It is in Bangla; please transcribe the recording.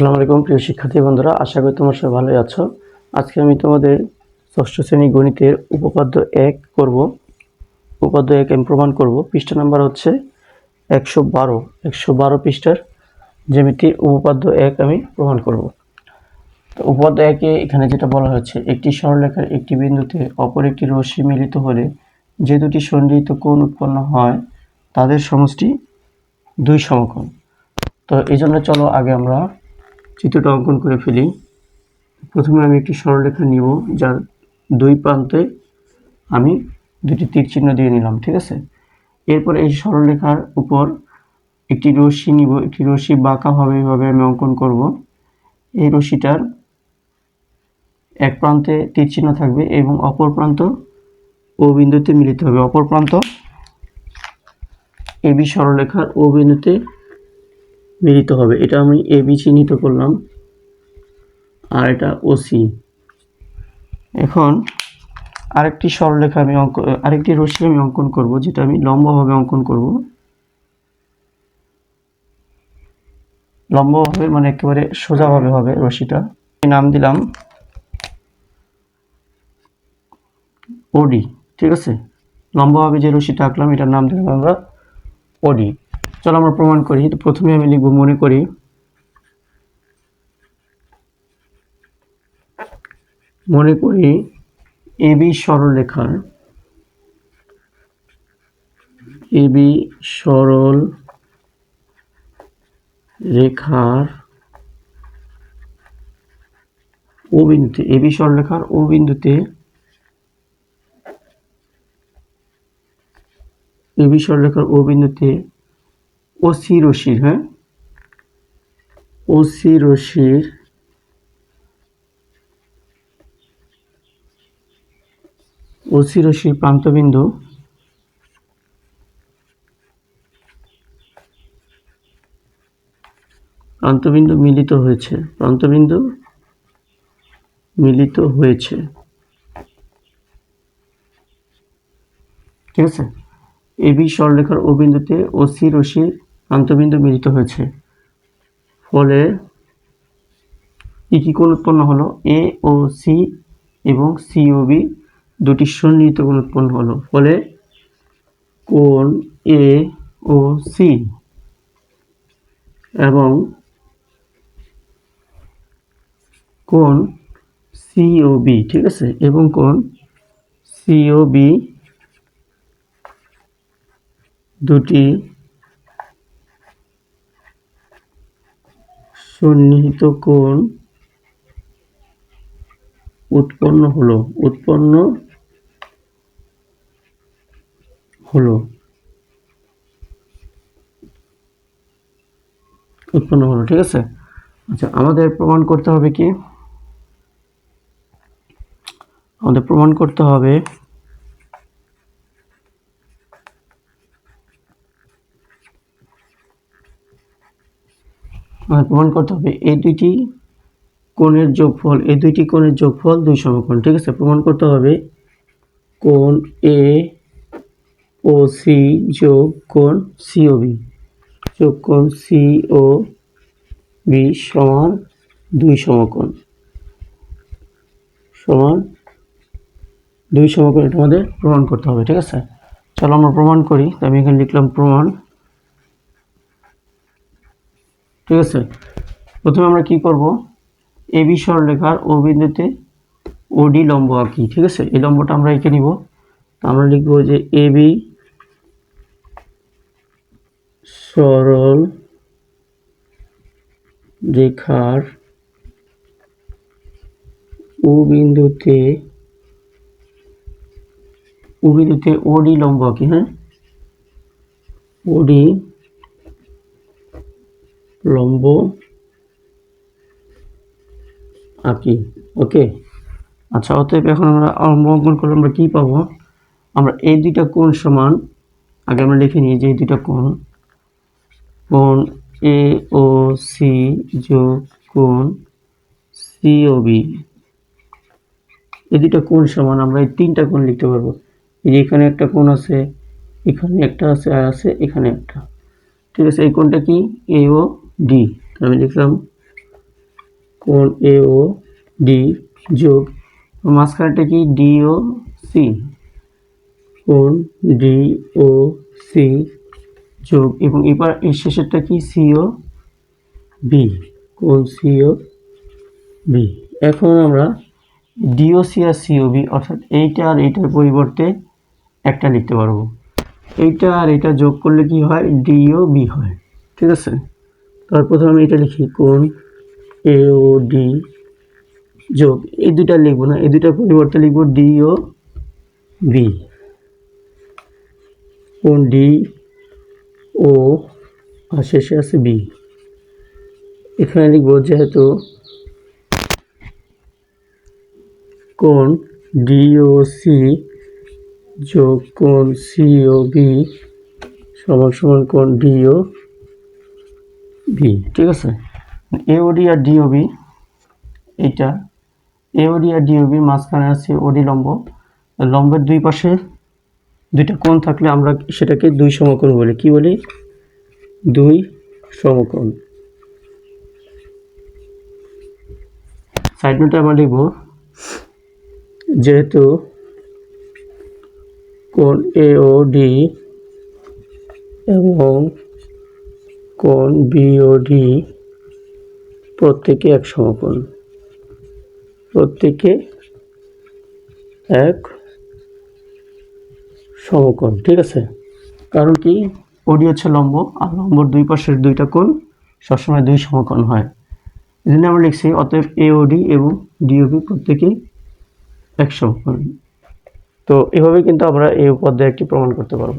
আসসালামু আলাইকুম, প্রিয় শিক্ষার্থী বন্ধুরা, আশা করি তোমার সবাই ভালোই আছো। আজকে আমি তোমাদের ষষ্ঠ শ্রেণি গণিতের উপপাদ্য এক করব। উপপাদ্য এক আমি প্রমাণ করব। পৃষ্ঠা নাম্বার হচ্ছে একশো বারো একশো বারো পৃষ্ঠার জ্যামিতির উপপাদ্য এক আমি প্রমাণ করব। তো উপপাদ্য একে এখানে যেটা বলা হয়েছে, একটি সরলরেখার একটি বিন্দুতে অপর একটি রশ্মি মিলিত হলে যে দুটি সন্নিহিত কোণ উৎপন্ন হয়, তাদের সমষ্টি দুই সমকোণ। তো এই জন্য চলো আগে আমরা চিত্রটা অঙ্কন করে ফেলি। প্রথমে আমি একটি সরলরেখা নিব, যার দুই প্রান্তে আমি দুটি তীর চিহ্ন দিয়ে নিলাম, ঠিক আছে? এরপর এই সরলরেখার উপর একটি রশ্মি নিব, একটি রশ্মি বাঁকাভাবে এভাবে আমি অঙ্কন করব। এই রশ্মিটার এক প্রান্তে তীর চিহ্ন থাকবে এবং অপর প্রান্ত ও বিন্দুতে মিলিত হবে। অপর প্রান্ত এবি সরলরেখার ও বিন্দুতে মিলিত হবে। এটা আমি এ বি চিহ্নিত করলাম। আর এটা ওসি এখন আরেকটি সরলরেখা আমি অঙ্ক, আরেকটি রশ্মি আমি অঙ্কন করব, যেটা আমি লম্বভাবে অঙ্কন করব। লম্বভাবে মানে একেবারে সোজাভাবে হবে রশ্মিটা। আমি নাম দিলাম ওডি ঠিক আছে? লম্বভাবে যে রশ্মিটা আঁকলাম, এটার নাম দিলাম আমরা ওডি চলো আমরা প্রমাণ করি। তো প্রথমে আমি লিখব, মনে করি। মনে করি এবি সরলরেখার এবি সরল রেখার ও বিন্দুতে এবি সরলরেখার ও বিন্দুতে এবি সরলরেখার ও বিন্দুতে ওসি রশির হ্যাঁ? ওসি রশির ওসি রশির প্রান্তবিন্দু প্রান্তবিন্দু মিলিত হয়েছে, প্রান্তবিন্দু মিলিত হয়েছে। ঠিক আছে? এবি সরলরেখার ও বিন্দুতে ও সি প্রান্তবিন্দু মিলিত হয়েছে। ফলে কি কোণ উৎপন্ন হলো? এ ও সি এবং সি ও বি দুটি সন্নিহিত কোণ উৎপন্ন হলো? ফলে কোণ এ ও সি এবং কোণ সি ও বি ঠিক আছে? এবং কোণ সি ও বি দুটি সন্নিহিত কোণ উৎপন্ন হলো উৎপন্ন হলো। উৎপন্ন হলো, ঠিক আছে? আচ্ছা আমাদের প্রমাণ করতে হবে কি? আমাদের প্রমাণ করতে হবে প্রমাণ করতে হবে, এই দুইটি কোণের যোগফল, এই দুইটি কোণের যোগফল দুই সমকোণ, ঠিক আছে? প্রমাণ করতে হবে, কোণ এ ও সি যোগ কোণ সি ও বি যোগ কোণ সি ও বি সমান দুই সমকোণ। সমান দুই সমকোণ এটা আমাদের প্রমাণ করতে হবে, ঠিক আছে? চলো আমরা প্রমাণ করি আমি এখানে লিখলাম প্রমাণ ঠিক আছে? প্রথমে আমরা কি করব? এ বি সরলরেখার ও বিন্দুতে ওডি লম্ব আঁকি, ঠিক আছে? এই লম্বটা আমরা এঁকে নিব। আমরা লিখব যে এ বি সরল রেখার ও বিন্দুতে ও বিন্দুতে ওডি লম্ব আঁকি হ্যাঁ? ওডি লম্ব আঁকি, ওকে? আচ্ছা অতএব এখন আমরা লম্ব অঙ্কন করলে আমরা কী পাবো? আমরা এই দুইটা কোণ সমান, আগে আমরা লিখে নিই যে এই দুইটা কোণ কোণ এ ও সি যোগ কোণ সি ও বি এই দুইটা কোণ সমান, আমরা এই তিনটা কোণ লিখতে পারব। এই যে এখানে একটা কোণ আছে, এখানে একটা আছে, আর আছে এখানে একটা। ঠিক আছে, এই কোণটা কি? এ ও ডি আমি লিখলাম কোণ এ ও ডি যোগ, মাঝখানেটা কি ডি ও সি কোণ ডি ও সি যোগ, এবং এবার এর শেষেরটা কি C O B C O B এখন আমরা ডিওসি আর সিওবি অর্থাৎ এইটা আর এইটার পরিবর্তে একটা লিখতে পারব। এইটা আর এটা যোগ করলে কি হয়? ডিও বি হয়। ঠিক আছে? তার প্রথমে আমি এটা লিখি কোণ এ ও ডি যোগ, এই দুইটা লিখব না, এই দুইটার পরিবর্তে লিখব ডি ও বি কোন ডি ও, আর শেষে আছে বি এখানে লিখব যেহেতু কোণ ডিওসি যোগ কোণ সিওবি সমান সমান কোণ ডিও বি ঠিক আছে? এওডি আর ডিওবি, এইটা। এওডি আর ডিওবি মাঝখানে আছে ওডি লম্ব। লম্বের দুই পাশে দুইটা কোণ থাকলে আমরা সেটাকে দুই সমকোণ বলি। কি বলি? দুই সমকোণ। সাইড নোটে আমরা লিখব, যেহেতু কোণ এ ও ডি এবং কোণ বি ও ডি প্রত্যেকে এক সমকোণ। প্রত্যেকে এক সমকোণ, ঠিক আছে? কারণ কি? ওডি হচ্ছে লম্ব, আর লম্বর দুই পাশের দুইটা কোণ সবসময় দুই সমকোণ হয়। এই জন্য আমরা লিখছি, অতএব এওডি এবং ডিওবি প্রত্যেকেই এক সমকোণ। তো এভাবে কিন্তু আমরা এই উপাধ্যায় একটি প্রমাণ করতে পারব।